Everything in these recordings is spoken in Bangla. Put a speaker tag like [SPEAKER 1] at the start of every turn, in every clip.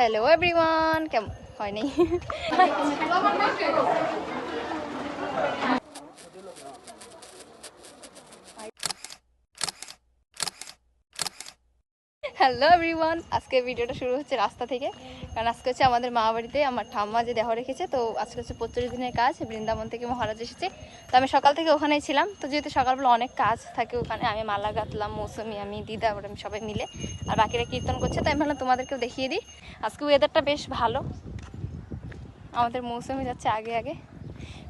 [SPEAKER 1] হ্যালো এভরিওয়ান কেমন হয়নি হ্যালো এভরিওয়ান, আজকে ভিডিওটা শুরু হচ্ছে রাস্তা থেকে। কারণ আজকে হচ্ছে আমাদের মা বাড়িতে আমার ঠাম্মা যে দেহ রেখেছে, তো আজকে হচ্ছে পঁচিশ দিনের কাজ, বৃন্দাবন থেকে মহারাজ এসেছে। তো আমি সকাল থেকে ওখানেই ছিলাম। তো যেহেতু সকালবেলা অনেক কাজ থাকে ওখানে, আমি মালা গাঁথলাম, মৌসুমি, আমি দিদা, ওরা আমি সবাই মিলে। আর বাকিরা কীর্তন করছে, তাই আমি ভাবলাম তোমাদেরকেও দেখিয়ে দিই। আজকে ওয়েদারটা বেশ ভালো। আমাদের মৌসুমি যাচ্ছে আগে আগে।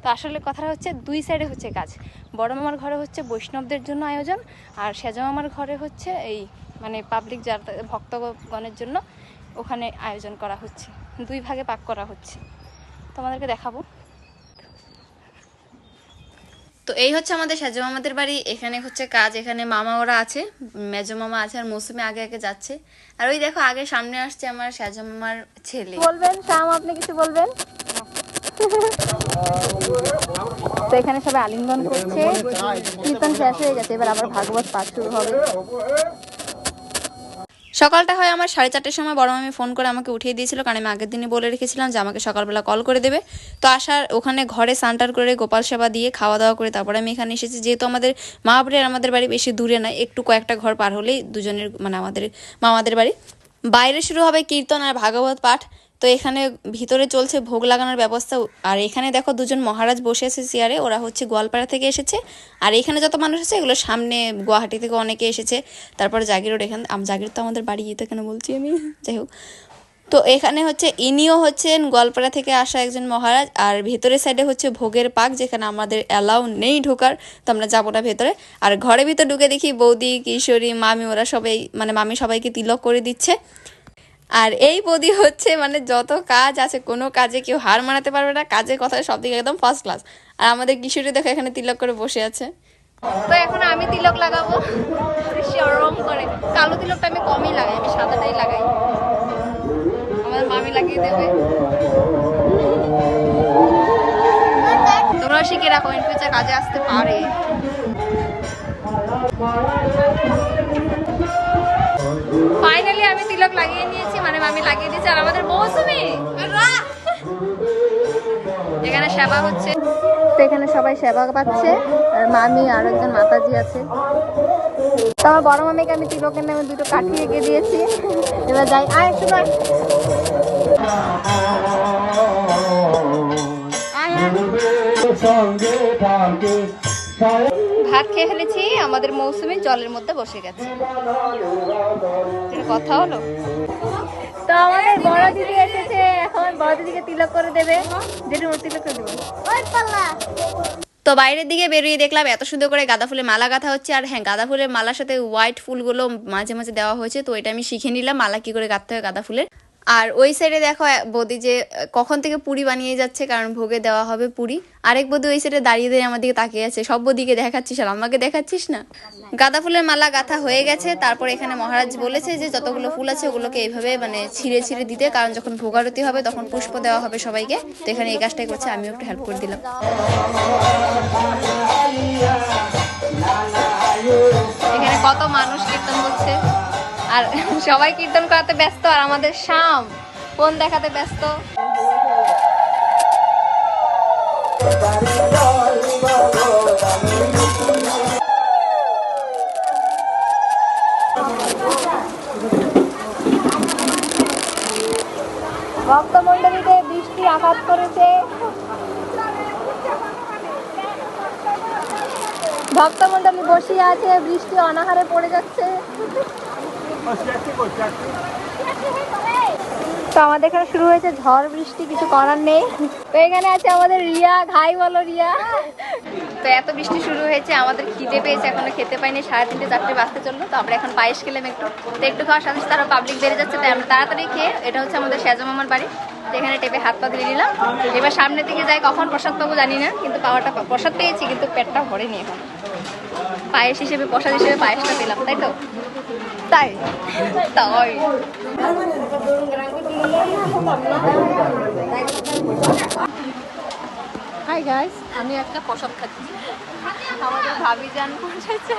[SPEAKER 1] তো আসলে কথাটা হচ্ছে, দুই সাইডে হচ্ছে কাজ। বড় মামার ঘরে হচ্ছে বৈষ্ণবদের জন্য আয়োজন, আর সেজা মামার ঘরে হচ্ছে এই মানে পাবলিক যার ভক্তগণের জন্য ওখানে আয়োজন করা হচ্ছে। দুই ভাগে পাক করা হচ্ছে। তোমাদেরকে দেখাবো। তো এই হচ্ছে আমাদের সেজো মামাদের বাড়ি। এখানে হচ্ছে কাজ এখানে মামা ওরা আছে মেজো মামা আছে আর মৌসুমে আগে আগে যাচ্ছে। আর ওই দেখো আগে সামনে আসছে আমার সেজো মামার ছেলে। বলবেন শাম আপনি কিছু বলবেন? তো এখানে সবাই আলিঙ্গন করছে। কীর্তন শেষ হয়ে গেছে এবার আবার ভাগবত পাঠ শুরু হবে। সকালটা হয় আমার সাড়ে চারটের সময় বড় মামি ফোন করে আমাকে উঠিয়ে দিয়েছিল, কারণ আমি আগের দিনই বলে রেখেছিলাম যে আমাকে সকালবেলা কল করে দেবে। তো আসার ওখানে ঘরে সান্টার করে গোপাল সেবা দিয়ে খাওয়া দাওয়া করে তারপরে আমি এখানে এসেছি। যেহেতু আমাদের মা আর আমাদের বাড়ি বেশি দূরে নয় একটু কয়েকটা ঘর পার হলেই দুজনের মানে আমাদের মামাদের বাড়ি। বাইরে শুরু হবে কীর্তন আর ভাগবত পাঠ। তো এখানে ভিতরে চলছে ভোগ লাগানোর ব্যবস্থা। আর এখানে দেখো দুজন মহারাজ বসে আছে চেয়ারে ওরা হচ্ছে গোয়ালপাড়া থেকে এসেছে। আর এখানে যত মানুষ আছে, এগুলো সামনে গুয়াহাটি থেকে অনেকে এসেছে। তারপর জাগিরোড এখানে আম- জাগির তো আমাদের বাড়ি তো কেন বলছি আমি। যাই হোক। তো এখানে হচ্ছে, ইনিও হচ্ছেন গোয়ালপাড়া থেকে আসা একজন মহারাজ। আর ভেতরের সাইডে হচ্ছে ভোগের পাক, যেখানে আমাদের অ্যালাউ নেই ঢোকার। তো আমরা যাব না ভেতরে। আর ঘরের ভিতর ঢুকে দেখি বৌদি, কিশোরী, মামি, ওরা সবাই মানে মামি সবাইকে তিলক করে দিচ্ছে। আর এই বদি হচ্ছে মানে যত কাজ আছে, কোনো কাজে কেউ হার মানাতে পারবে না, কাজের কথা সব দিকে একদম ফার্স্ট ক্লাস আর আমাদের কিশোরী দেখো এখানে তিলক করে বসে আছে। তো এখন আমি তিলক লাগাবো। রং করে। কালো তিলকটা আমি কমই লাগাই, আমি সাদাটাই লাগাই। আমার মামি লাগিয়ে দেবে। তোমরাও শিখে রাখো ইন ফিউচার কাজে আসতে পারে। লাগিয়ে নিয়েছি মানে মামি লাগিয়ে দিয়েছে আর আমাদের মৌসুমি। এখানে সেবা হচ্ছে। তো এখানে সবাই সেবা পাচ্ছে আর মামি আর একজন মাতাজি আছে। তো আমার বড় মামিকে আমি তিলকের নামে দুটো কাঠি এঁকে দিয়েছি। এবার যাই আয় একটু ভাত খেয়ে ফেলেছি আমাদের মৌসুমি জলের মধ্যে বসে গেছে। কথা হলো? তো আমাদের বড় দিদি এসেছে এখন বড় দিদিকে তিলক করে দেবে। যেটি ওর তিলক করে দেবে। তো বাইরের দিকে বেরিয়ে দেখলাম এত সুন্দর করে গাঁদা ফুলের মালা গাঁথা হচ্ছে। আর হ্যাঁ গাঁদা ফুলের মালার সাথে হোয়াইট ফুলগুলো মাঝে মাঝে দেওয়া হয়েছে তো এটা আমি শিখে নিলাম মালা কি করে গাঁথতে হয় গাঁদা ফুলের। আর ওই সাইডে দেখো বৌদি যে কখন থেকে পুরি বানিয়ে যাচ্ছে, কারণ ভোগে দেওয়া হবে পুরি। আরেক বৌদি ওই সাইডে দাঁড়িয়ে দাঁড়িয়ে আমার দিকে তাকিয়ে আছে। সব বৌদিকে দেখাচ্ছিস আর আমাকে দেখাচ্ছিস না? গাঁদা ফুলের মালা গাঁথা হয়ে গেছে। তারপর এখানে মহারাজ বলেছে যে, যতগুলো ফুল আছে ওগুলোকে এইভাবে মানে ছিঁড়ে ছিঁড়ে দিতে, কারণ যখন ভোগারতি হবে তখন পুষ্প দেওয়া হবে সবাইকে। তো এখানে এই কাজটাই করছে, আমিও একটু হেল্প করে দিলাম। এখানে কত মানুষ কীর্তন করছে। আর সবাই কীর্তন করাতে ব্যস্ত আর আমাদের শাম, ফোন দেখাতে ব্যস্ত। ভক্তমণ্ডলীতে বৃষ্টি আঘাত করেছে। ভক্তমণ্ডলী বসিয়ে আছে, বৃষ্টি অনাহারে পড়ে যাচ্ছে। তো আমাদের এখানে শুরু হয়েছে ঝড় বৃষ্টি, কিছু করার নেই। তো এখানে আছে আমাদের রিয়া ঘাই বলো রিয়া। তো এত বৃষ্টি শুরু হয়েছে, আমাদের খিদে পেয়েছে, এখনও খেতে পাইনি সাড়ে তিনটে চারটে বাজতে চলল, তো আমরা এখন পায়েস খেলাম একটু। তো একটু খাওয়ার সাথে সাথে পাবলিক বেড়ে যাচ্ছে, তাই আমরা তাড়াতাড়ি খেয়ে, এটা হচ্ছে আমাদের সেজো মামার বাড়ি এখানে টেপে হাত পা দিয়ে নিলাম। এবার সামনের দিকে যাই কখন, প্রসাদ পাবো জানি না, কিন্তু পাওয়াটা প্রসাদ পেয়েছি, কিন্তু পেটটা ভরেনি এখন। পায়েস হিসেবে, প্রসাদ হিসেবে পায়েসটা পেলাম, তাই তো? তাই তাই হাই গাইস আমি একটা প্রসাদ খাচ্ছি। আমাদের ভাবি জান পৌঁছেছে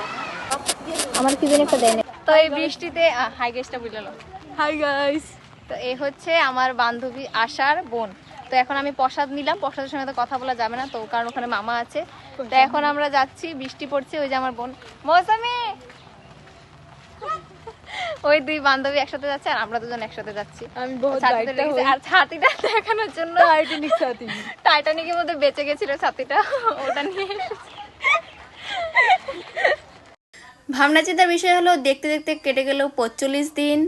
[SPEAKER 1] আমার কি একটা দেয় তো এই বৃষ্টিতে হাই গাইসটা বুঝলো। হাই গাইস
[SPEAKER 2] তো এই হচ্ছে আমার বান্ধবী আশার বোন। তো এখন আমি প্রসাদ নিলাম প্রসাদের সঙ্গে তো কথা বলা যাবে না তো কারণ ওখানে মামা আছে। তো এখন আমরা যাচ্ছি বৃষ্টি পড়ছে ওই যে আমার বোন। মৌসামি! ওই দুই বান্ধবী একসাথে যাচ্ছে আর আমরা দুজন একসাথে যাচ্ছি।
[SPEAKER 3] আমি বহুত
[SPEAKER 2] আর ছাতিটা দেখানোর জন্য
[SPEAKER 3] টাইটানিক সাথী
[SPEAKER 2] টাইটানিকের মধ্যে বেঁচে গেছিল ছাতিটা। ওটা নিয়ে ভাবনা চিন্তার বিষয় হলো দেখতে দেখতে কেটে গেল পঁচল্লিশ দিন।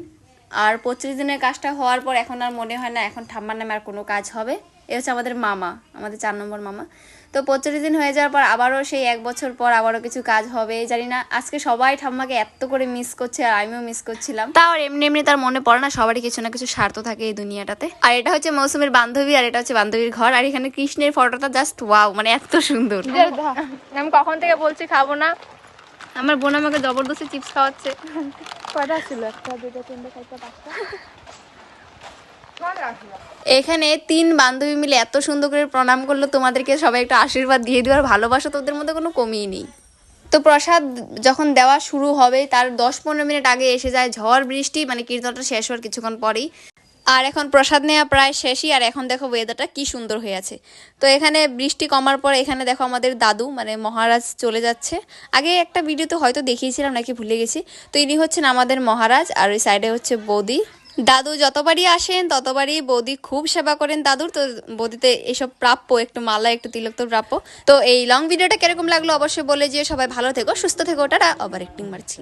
[SPEAKER 2] আর পঁচিশ দিনের কাজটা হওয়ার পর এখন আর মনে হয় না এখন ঠাম্মার নামে আর কোনো কাজ হবে। এ হচ্ছে আমাদের মামা আমাদের চার নম্বর মামা। তো পঁচিশ দিন হয়ে যাওয়ার পর আবারও সেই এক বছর পর আবারও কিছু কাজ হবে জানি না। আজকে সবাই ঠাম্মাকে এত করে মিস করছে আর আমিও মিস করছিলাম। তাও আর এমনি এমনি তার মনে পড়ে না সবারই কিছু না কিছু স্বার্থ থাকে এই দুনিয়াটাতে। আর এটা হচ্ছে মৌসুমের বান্ধবী আর এটা হচ্ছে বান্ধবীর ঘর। আর এখানে কৃষ্ণের ফটোটা জাস্ট ওয়াও মানে এত সুন্দর। আমি কখন থেকে বলছি খাব না? আমার বোন আমাকে জবরদস্তি চিপস খাওয়াচ্ছে।
[SPEAKER 3] কয়টা ছিল একটা দুটো তিনটে চারটা পাঁচটা?
[SPEAKER 2] এখানে তিন বান্ধবী মিলে এত সুন্দর করে প্রণাম করল, তোমাদেরকে সবাই একটু আশীর্বাদ দিয়ে দেওয়ার ভালোবাসা তোদের মধ্যে কোনো কমিই নেই। তো প্রসাদ যখন দেওয়া শুরু হবে, তার দশ পনেরো মিনিট আগে এসে যায় ঝড়, বৃষ্টি মানে কীর্তনটা শেষ হওয়ার কিছুক্ষণ পরেই। আর এখন প্রসাদ নেওয়া প্রায় শেষই, আর এখন দেখো ওয়েদারটা কি সুন্দর হয়ে আছে। তো এখানে বৃষ্টি কমার পর এখানে দেখো আমাদের দাদু মানে মহারাজ চলে যাচ্ছে। আগে একটা ভিডিওতে হয়তো দেখিয়েছিলাম, নাকি ভুলে গেছি। তো ইনি হচ্ছেন আমাদের মহারাজ, আর ওই সাইডে হচ্ছে বৌদি। দাদু যতবারই আসেন, ততবারই বৌদি খুব সেবা করেন দাদুর। তো বৌদিতে এসব প্রাপ্য, একটু মালা, একটু তিলক তো প্রাপ্য। তো এই লং ভিডিওটা কীরকম লাগল অবশ্যই বলে যে সবাই ভালো থেকো, সুস্থ থেকো। ওটা আবার একটিং মারছি।